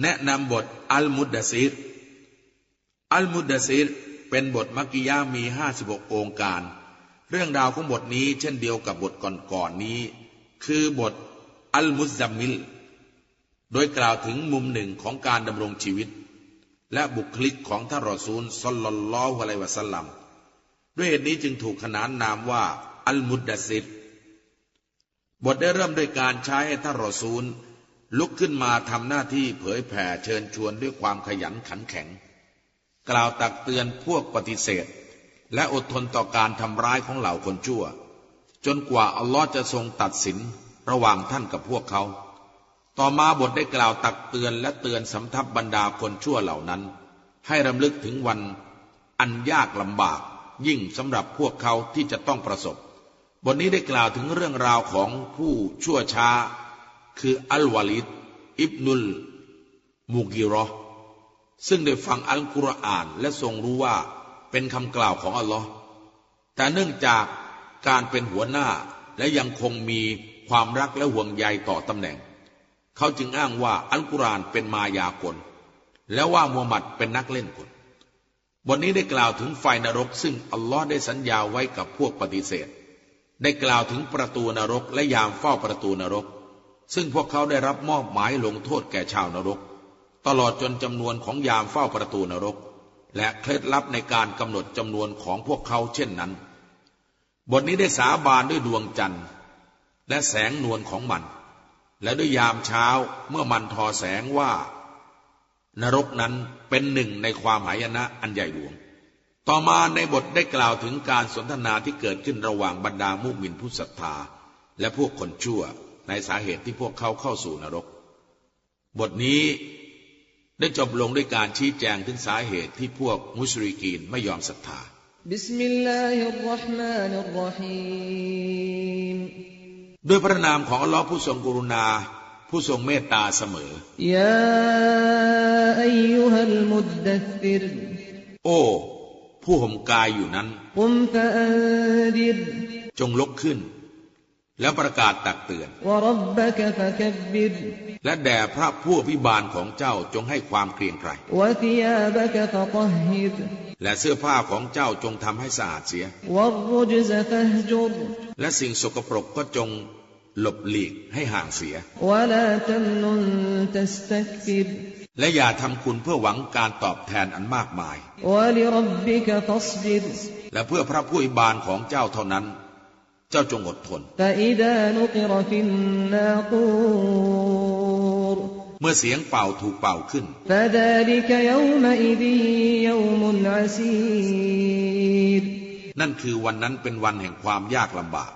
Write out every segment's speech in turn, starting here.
แนะนำบทอัลมุดดซีรอัลมุดดซีรเป็นบทมักกิยามี56องค์การ เรื่องราวของบทนี้เช่นเดียวกับบทก่อนๆนี้ คือบทอัลมุซัมมิล โดยกล่าวถึงมุมหนึ่งของการดำรงชีวิต และบุคลิกของท่านรอซูลสลลัลลอฮุอะลัยวะสัลลัมด้วยเหตุนี้จึงถูกขนานนามว่าอัลมุดดซีรบทได้เริ่มด้วยการใช้ให้ท่านรอซูล ลุกขึ้นมาทำหน้าที่เผยแผ่เชิญชวนด้วยความขยันขันแข็ง กล่าวตักเตือนพวกปฏิเสธ และอดทนต่อการทำร้ายของเหล่าคนชั่ว จนกว่าอัลลอฮ์จะทรงตัดสินระหว่างท่านกับพวกเขา ต่อมาบทได้กล่าวตักเตือนและเตือนสำทับบรรดาคนชั่วเหล่านั้น ให้รำลึกถึงวัน อันยากลำบาก ยิ่งสำหรับพวกเขาที่จะต้องประสบ บทนี้ได้กล่าวถึงเรื่องราวของผู้ชั่วช้า คืออัลวาลิดอิบนุลมูกิรอซึ่งได้ฟังอัลกุรอานและทรงรู้ว่าเป็นคำกล่าวของอัลลอฮ์แต่เนื่องจากการเป็นหัวหน้าและยังคงมีความรักและห่วงใยต่อตำแหน่ง เขาจึงอ้างว่าอัลกุรอานเป็นมายากล และว่ามูฮัมหมัดเป็นนักเล่นกลบทนี้ได้กล่าวถึงไฟนรก ซึ่งอัลลอฮ์ได้สัญญาไว้กับพวกปฏิเสธ ได้กล่าวถึงประตูนรกและยามเฝ้าประตูนรก ซึ่งพวกเขาได้รับมอบหมายลงโทษแก่ชาวนรก ตลอดจนจำนวนของยามเฝ้าประตูนรก และเคล็ดลับในการกำหนดจำนวนของพวกเขาเช่นนั้น บทนี้ได้สาบานด้วยดวงจันทร์ และแสงนวลของมัน และด้วยยามเช้าเมื่อมันทอแสงว่า นรกนั้นเป็นหนึ่งในความหายนะอันใหญ่หลวง ต่อมาในบทได้กล่าวถึงการสนทนาที่เกิดขึ้นระหว่างบรรดามุมินผู้ศรัทธาและพวกคนชั่ว ในสาเหตุที่พวกเขาเข้าสู่นรก บทนี้ได้จบลงด้วยการชี้แจงถึงสาเหตุที่พวกมุสริกีนไม่ยอมศรัทธาบิสมิลลาฮิรราะห์มานิรรฮีมด้วยพระนามของอัลลอฮ์ผู้ทรงกรุณา ผู้ทรงเมตตาเสมอ ยาอยุฮัลมุดดัฟิรโอ้ผู้ห่มกายอยู่นั้น จงลุกขึ้น แล้วประกาศตักเตือน และแด่พระผู้พิบาลของเจ้าจงให้ความเกรียงไกรและเสื้อผ้าของเจ้าจงทำให้สะอาดเสีย และสิ่งสกปรกก็จงหลบหลีกให้ห่างเสีย และอย่าทำคุณเพื่อหวังการตอบแทนอันมากมาย และเพื่อพระผู้อิบาลของเจ้าเท่านั้น จ้าจงอดทน เมื่อเสียงเป่าถูกเป่าขึ้น นั่นคือวันนั้นเป็นวันแห่งความยากลำบาก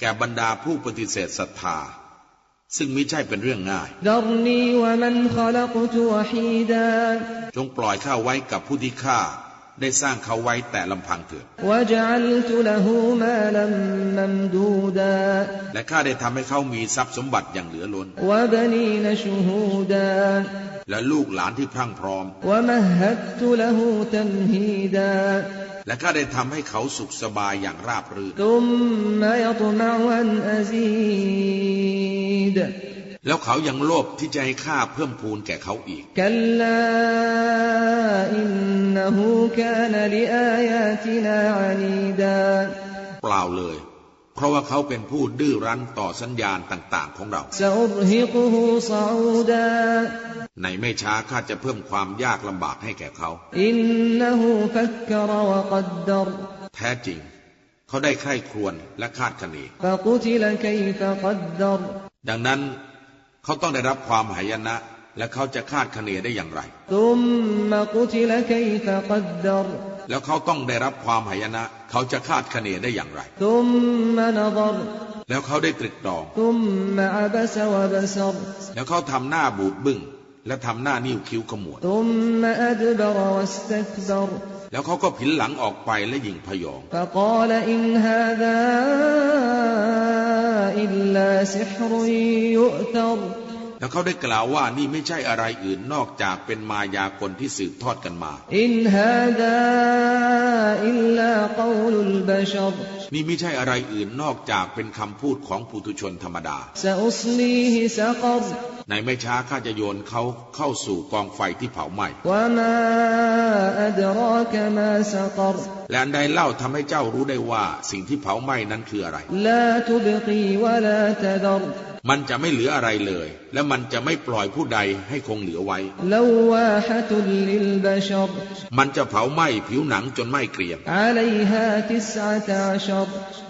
แก่บรรดาผู้ปฏิเสธศรัทธาซึ่งมิใช่เป็นเรื่องง่าย จงปล่อยข้าไว้กับผู้ที่ฆ่า ได้สร้างเขาไว้แต่ลำพังเถิดและข้าได้ทำให้เขามีทรัพย์สมบัติอย่างเหลือล้น และลูกหลานที่พรั่งพร้อม และข้าได้ทำให้เขาสุขสบายอย่างราบรื่น แล้วเขายังโลภที่จะให้ข้าเพิ่มพูนแก่เขาอีกเปล่าเลย เพราะว่าเขาเป็นผู้ดื้อรั้นต่อสัญญาณต่าง ๆ ของเรา ในไม่ช้าข้าจะเพิ่มความยากลำบากให้แก่เขา แท้จริง เขาได้ไข้ครวนและคาดคะเนดังนั้น เขาต้องได้รับความหายนะ และเขาจะคาดคะเนได้อย่างไร แล้วเขาต้องได้รับความหายนะ เขาจะคาดคะเนได้อย่างไร แล้วเขาได้ตรึกตรอง แล้วเขาทำหน้าบูดบึง้งและทำหน้านิ้วคิ้วขมวด แล้วเขาก็ผินหลังออกไปและยิงพยองแล้วเขาได้กล่าวว่านี่ไม่ใช่อะไรอื่นนอกจากเป็นมายากลที่สืบทอดกันมา นี่ไม่ใช่อะไรอื่นนอกจากเป็นคำพูดของปุถุชนธรรมดา ในไม่ช้าข้าจะโยนเขาเข้าสู่กองไฟที่เผาไหม้และอันใดเล่าทำให้เจ้ารู้ได้ว่าสิ่งที่เผาไหม้นั้นคืออะไร มันจะไม่เหลืออะไรเลย และมันจะไม่ปล่อยผู้ใดให้คงเหลือไว้ มันจะเผาไหม้ผิวหนังจนไหม้เกรียม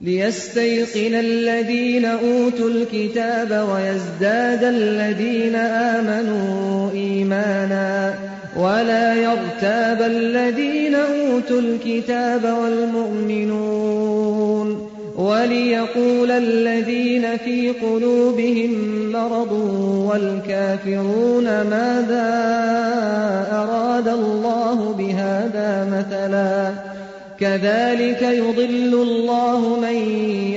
ليستيقن الذين أوتوا الكتاب ويزداد الذين آمنوا إيمانا ولا يرتاب الذين أوتوا الكتاب والمؤمنون وليقول الذين في قلوبهم مرض والكافرون ماذا أراد الله بهذا مثلاً كذلك يضل الله من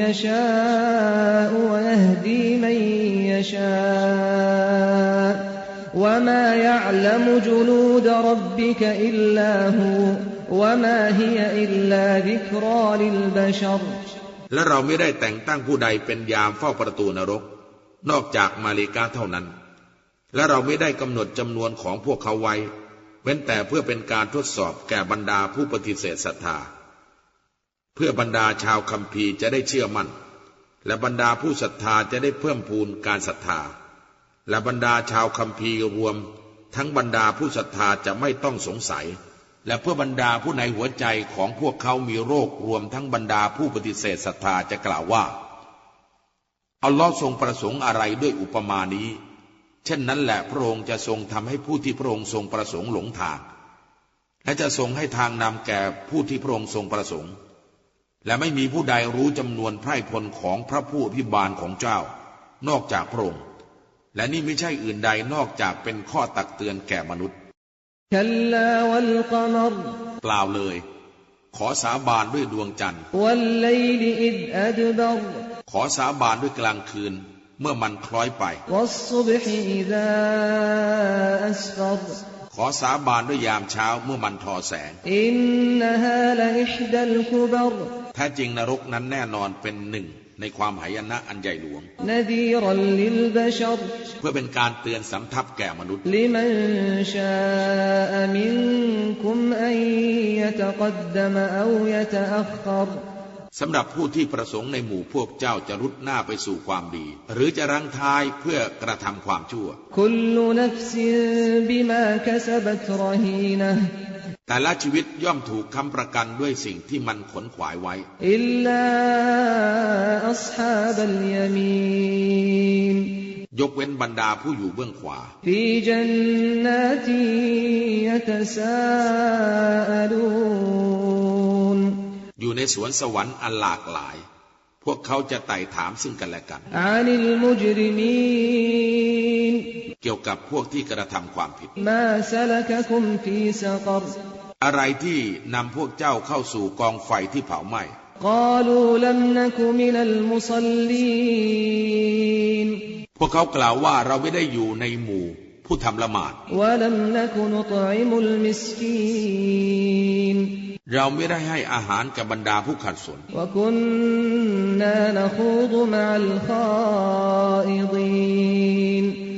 يشاء ويهدي من يشاء وما يعلم جنود ربك إلا هو وما هي إلا ذكرى للبشر และเราไม่ได้แต่งตั้งผู้ใดเป็นยามเฝ้าประตูนรก นอกจากมาเลกาเท่านั้น และเราไม่ได้กำหนดจำนวนของพวกเขาไว้ เว้นแต่เพื่อเป็นการทดสอบแก่บรรดาผู้ปฏิเสธศรัทธา เพื่อบรรดาชาวคัมภีร์จะได้เชื่อมั่น และบรรดาผู้ศรัทธาจะได้เพิ่มพูนการศรัทธา และบรรดาชาวคัมภีร์รวม ทั้งบรรดาผู้ศรัทธาจะไม่ต้องสงสัย และเพื่อบรรดาผู้ในหัวใจของพวกเขามีโรครวมทั้งบรรดาผู้ปฏิเสธศรัทธาจะกล่าวว่าอัลลอฮ์ทรงประสงค์อะไรด้วยอุปมานี้ เช่นนั้นแหละพระองค์จะทรงทำให้ผู้ที่พระองค์ทรงประสงค์หลงทาง และจะทรงให้ทางนำแก่ผู้ที่พระองค์ทรงประสงค์ และไม่มีผู้ใดรู้จำนวนไพร่พลของพระผู้อภิบาลของเจ้า นอกจากพระองค์ และนี่ไม่ใช่อื่นใดนอกจากเป็นข้อตักเตือนแก่มนุษย์เปล่าเลย ขอสาบานด้วยดวงจันทร์ขอสาบานด้วยกลางคืน เมื่อมันคล้อยไป ขอสาบานด้วยยามเช้าเมื่อมันทอแสง แท้จริงนรกนั้นแน่นอนเป็นหนึ่งในความหายนะอันใหญ่หลวง เพื่อเป็นการเตือนสำทับแก่มนุษย์ สำหรับผู้ที่ประสงค์ในหมู่พวกเจ้าจะรุดหน้าไปสู่ความดี หรือจะรังท้ายเพื่อกระทำความชั่ว แต่ละชีวิตย่อมถูกคำประกันด้วยสิ่งที่มันขนขวายไว้ ยกเว้นบรรดาผู้อยู่เบื้องขวา อยู่ในสวนสวรรค์อันหลากหลาย พวกเขาจะไต่ถามซึ่งกันและกัน เกี่ยวกับพวกที่กระทำความผิด อะไรที่นำพวกเจ้าเข้าสู่กองไฟที่เผาไหม้ พวกเขากล่าวว่าเราไม่ได้อยู่ในหมู่ผู้ทำละหมาด เราไม่ได้ให้อาหารกับบรรดาผู้ขัดสน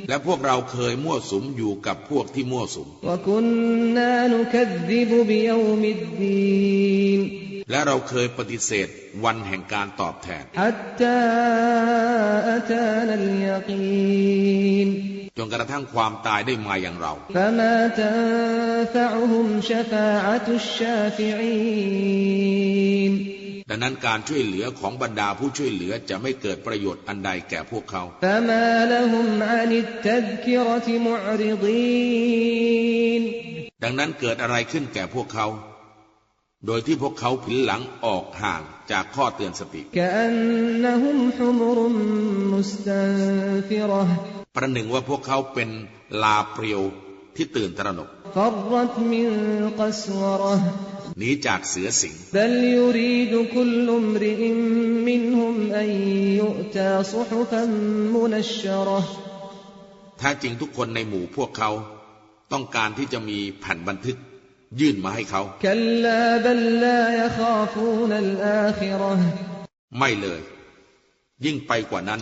และพวกเราเคยมั่วสุมอยู่กับพวกที่มั่วสุม และเราเคยปฏิเสธวันแห่งการตอบแทน จนกระทั่งความตายได้มาอย่างเรา ดังนั้นการช่วยเหลือของบรรดาผู้ช่วยเหลือจะไม่เกิดประโยชน์อันใดแก่พวกเขา ดังนั้นเกิดอะไรขึ้นแก่พวกเขาโดยที่พวกเขาผินหลังออกห่างจากข้อเตือนสติ ประหนึ่งว่าพวกเขาเป็นลาเปรียวที่ตื่นตระหนกหนีจากเสือสิงถ้าจริงทุกคนในหมู่พวกเขา ต้องการที่จะมีแผ่นบันทึก ยื่นมาให้เขา ไม่เลย ยิ่งไปกว่านั้น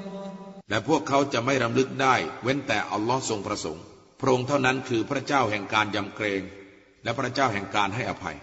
และพวกเขาจะไม่รำลึกได้ เว้นแต่อัลลอฮ์ทรงประสงค์ พระองค์เท่านั้นคือพระเจ้าแห่งการยำเกรง และพระเจ้าแห่งการให้อภัย